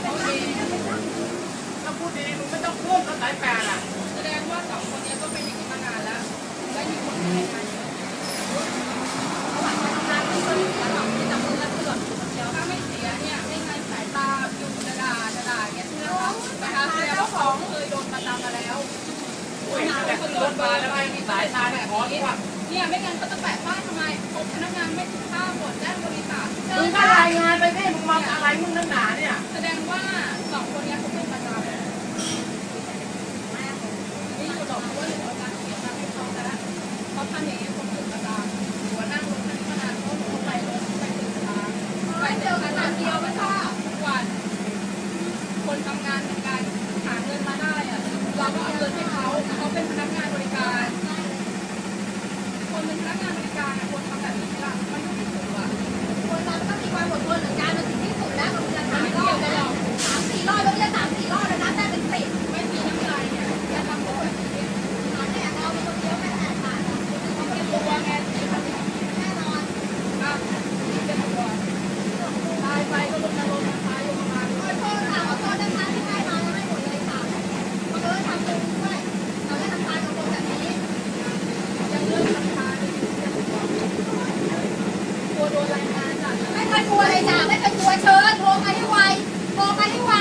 เพราะเขาทำตัวเขาเองถ้าพูดดีๆมึงไม่ต้องพูดก็สายแปดอะแสดงว่าสองคนเนี้ก็เป็นอย่างนี้มานานแล้ว และมีคนรายงานเยอะระหว่างการทำงานที่คนอื่นแล้วเราที่จำเป็นและเตือนเดี๋ยวถ้าไม่เสียเนี่ยไม่งั้นสายตาอยู่จะด่าจะด่าอย่างเงี้ยใช่ไหมคะนะคะแสดงว่าสองเคยโดนประจำมาแล้วโอ้ยแต่ขึ้นรถมาแล้วไอ้สายตาเนี่ยขอที่ว่าเนี่ยไม่งั้นเขาจะแปะป้ายทำไมานในการหาเงินมาได้อะเราก็เอาเงินให้เขาเขาเป็นพนักงานบริการคนเป็นพนักงานบริการควรทำแบบนี้ละมันก็ไม่ถูก กลัวเลยจ้าไม่เป็นตัวเชิญโทรมาให้ไวโทรมาให้ไว